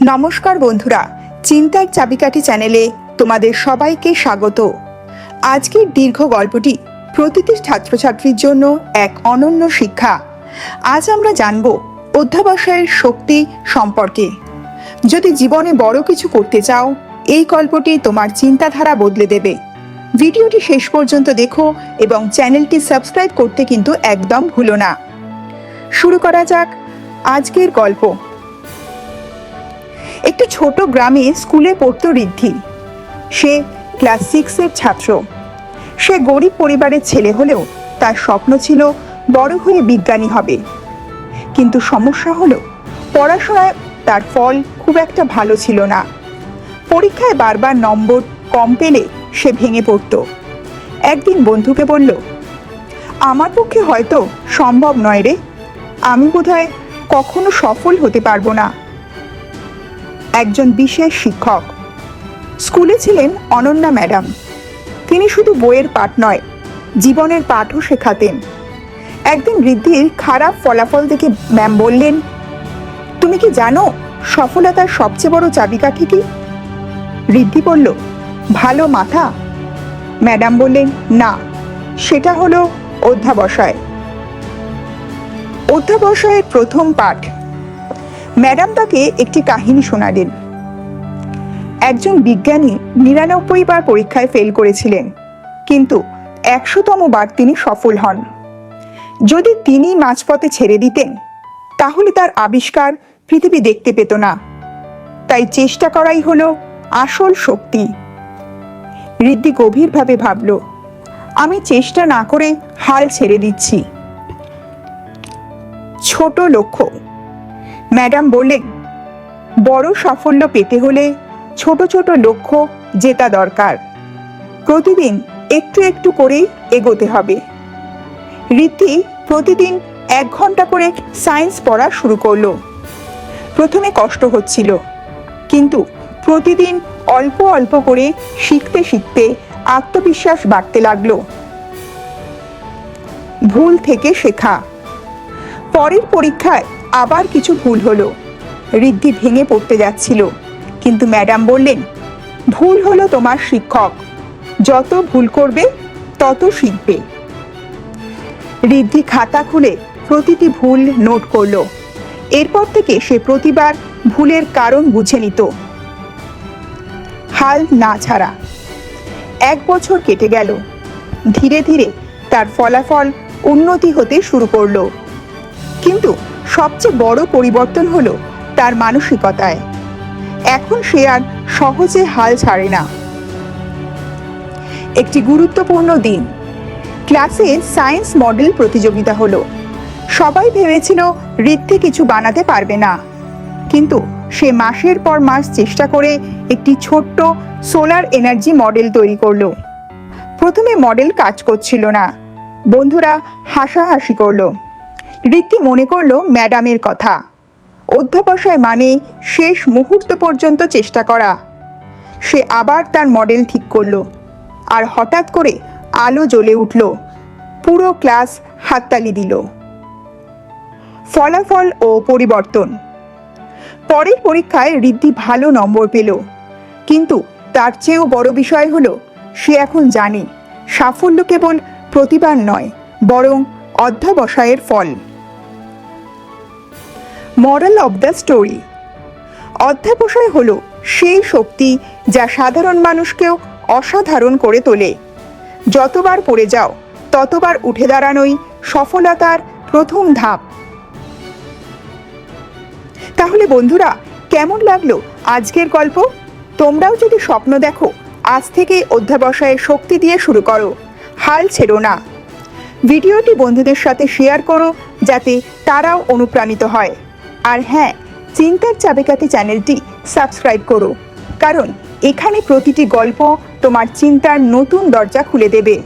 নমস্কার বন্ধুরা, চিন্তার চাবিকাঠি চ্যানেলে তোমাদের সবাইকে স্বাগত। আজকের দীর্ঘ গল্পটি প্রতিটি ছাত্রছাত্রীর জন্য এক অনন্য শিক্ষা। আজ আমরা জানব অধ্যাবসায়ের শক্তি সম্পর্কে। যদি জীবনে বড় কিছু করতে চাও, এই গল্পটি তোমার চিন্তাধারা বদলে দেবে। ভিডিওটি শেষ পর্যন্ত দেখো এবং চ্যানেলটি সাবস্ক্রাইব করতে কিন্তু একদম ভুলো না। শুরু করা যাক আজকের গল্প। একটি ছোট গ্রামে স্কুলে পড়তো ঋদ্ধি। সে ক্লাস সিক্সের ছাত্র। সে গরিব পরিবারের ছেলে হলেও তার স্বপ্ন ছিল বড় হয়ে বিজ্ঞানী হবে। কিন্তু সমস্যা হলো, পড়াশোনায় তার ফল খুব একটা ভালো ছিল না। পরীক্ষায় বারবার নম্বর কম পেলে সে ভেঙে পড়তো। একদিন বন্ধুকে বলল, আমার পক্ষে হয়তো সম্ভব নয় রে। আমি বোধহয় কখনো সফল হতে পারব না। একজন বিশেষ শিক্ষক। স্কুলে ছিলেন অনন্যা ম্যাডাম। তিনি শুধু বইয়ের পাঠ নয়, জীবনের পাঠও শেখাতেন। একদিন ঋদ্ধির খারাপ ফলাফল দেখে ম্যাম বললেন, তুমি কি জানো সফলতার সবচেয়ে বড় চাবিকাঠি কি? ঋদ্ধি বলল, ভালো মাথা। ম্যাডাম বললেন, না, সেটা হলো অধ্যাবসায়। অধ্যাবসায়ের প্রথম পাঠ ম্যাডাম তাকে একটি কাহিনী শোনালেন। একজন বিজ্ঞানী নিরানব্বই বার পরীক্ষায় ফেল করেছিলেন, কিন্তু একশোতম বার তিনি সফল হন। যদি তিনি মাঝপথে ছেড়ে দিতেন, তাহলে তার আবিষ্কার পৃথিবী দেখতে পেত না। তাই চেষ্টা করাই হলো আসল শক্তি। ঋদ্ধি গভীরভাবে ভাবল, আমি চেষ্টা না করে হাল ছেড়ে দিচ্ছি। ছোট লক্ষ্য। ম্যাডাম বললেন, বড় সাফল্য পেতে হলে ছোট ছোট লক্ষ্য জেতা দরকার। প্রতিদিন একটু একটু করে এগোতে হবে। রীতি প্রতিদিন এক ঘণ্টা করে সায়েন্স পড়া শুরু করল। প্রথমে কষ্ট হচ্ছিল, কিন্তু প্রতিদিন অল্প অল্প করে শিখতে শিখতে আত্মবিশ্বাস বাড়তে লাগল। ভুল থেকে শেখা। পরের পরীক্ষায় আবার কিছু ভুল হলো। ঋদ্ধি ভেঙে পড়তে যাচ্ছিল। কিন্তু ম্যাডাম বললেন, ভুল হলো তোমার শিক্ষক। যত ভুল করবে, তত শিখবে। ঋদ্ধি খাতা খুলে প্রতিটি ভুল নোট করল। এরপর থেকে সে প্রতিবার ভুলের কারণ বুঝে নিত। হাল না ছাড়া এক বছর কেটে গেল। ধীরে ধীরে তার ফলাফল উন্নতি হতে শুরু করল। কিন্তু সবচেয়ে বড় পরিবর্তন হলো তার মানসিকতায়। এখন সে আর সহজে হাল ছাড়ে না। একটি গুরুত্বপূর্ণ দিন। ক্লাসে সায়েন্স মডেল প্রতিযোগিতা হলো। সবাই ভেবেছিল ঋদ্ধি কিছু বানাতে পারবে না। কিন্তু সে মাসের পর মাস চেষ্টা করে একটি ছোট্ট সোলার এনার্জি মডেল তৈরি করল। প্রথমে মডেল কাজ করছিল না। বন্ধুরা হাসাহাসি করল। ঋদ্ধি মনে করল ম্যাডামের কথা। অধ্যাবসায় মানে শেষ মুহূর্ত পর্যন্ত চেষ্টা করা। সে আবার তার মডেল ঠিক করল আর হঠাৎ করে আলো জ্বলে উঠল। পুরো ক্লাস হাততালি দিল। ফলাফল ও পরিবর্তন। পরের পরীক্ষায় ঋদ্ধি ভালো নম্বর পেল। কিন্তু তার চেয়েও বড় বিষয় হলো, সে এখন জানে সাফল্য কেবল প্রতিবার নয়, বরং অধ্যাবসায়ের ফল। মরাল অব দ্য স্টোরি অধ্যাবসায় হলো সেই শক্তি যা সাধারণ মানুষকেও অসাধারণ করে তোলে। যতবার পড়ে যাও, ততবার উঠে দাঁড়ানোই সফলতার প্রথম ধাপ। তাহলে বন্ধুরা, কেমন লাগল আজকের গল্প? তোমরাও যদি স্বপ্ন দেখো, আজ থেকে অধ্যাবসায়ের শক্তি দিয়ে শুরু করো। হাল ছেড়ো না। ভিডিওটি বন্ধুদের সাথে শেয়ার করো, যাতে তারাও অনুপ্রাণিত হয়। আর হ্যাঁ চিন্তার চাবিকাঠি চ্যানেলটি সাবস্ক্রাইব করো। কারণ এখানে প্রতিটি গল্প তোমার চিন্তার নতুন দরজা খুলে দেবে।